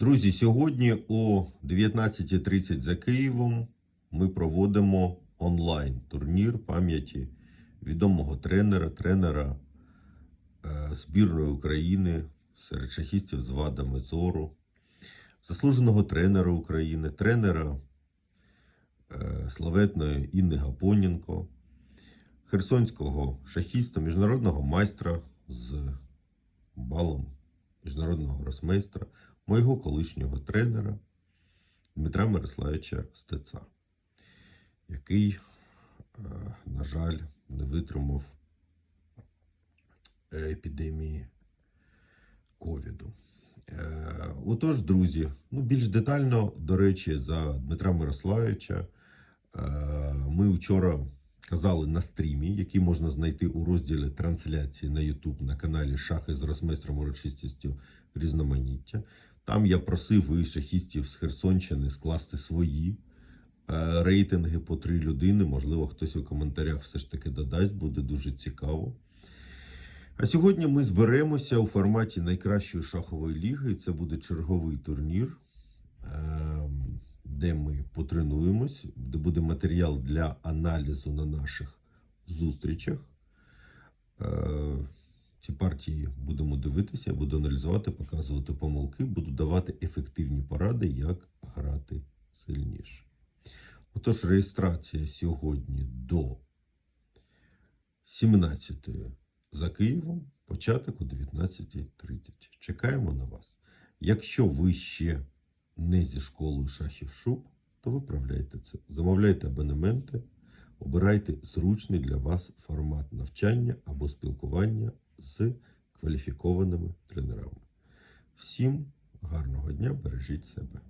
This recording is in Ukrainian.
Друзі, сьогодні о 19.30 за Києвом ми проводимо онлайн турнір пам'яті відомого тренера, тренера е, збірної України серед шахістів з вадами зору, заслуженого тренера України, тренера е, славетної Інни Гапоненко, херсонського шахіста, міжнародного майстра з балом міжнародного гросмейстра, моєго колишнього тренера Дмитра Мирославича Стеца, який, е, на жаль, не витримав епідемії ковіду. Е, Отож, друзі, ну більш детально, до речі, за Дмитра Мирославича е, ми вчора казали на стрімі, який можна знайти у розділі трансляції на YouTube на каналі Шахи з росмейстром урочистістю різноманіття. Там я просив і шахістів з Херсонщини скласти свої е, рейтинги по три людини. Можливо, хтось у коментарях все ж таки додасть, буде дуже цікаво. А сьогодні ми зберемося у форматі найкращої шахової ліги. Це буде черговий турнір, ем, де ми потренуємось, де буде матеріал для аналізу на наших зустрічах. Ці партії будемо дивитися, буду аналізувати, показувати помилки, буду давати ефективні поради, як грати сильніше. Отож, реєстрація сьогодні до 17 за Києвом, початок о 19.30. Чекаємо на вас. Якщо ви ще не зі школою шахів шуб, то виправляйте це. Замовляйте абонементи, обирайте зручний для вас формат навчання або спілкування з кваліфікованими тренерами. Всім гарного дня, бережіть себе.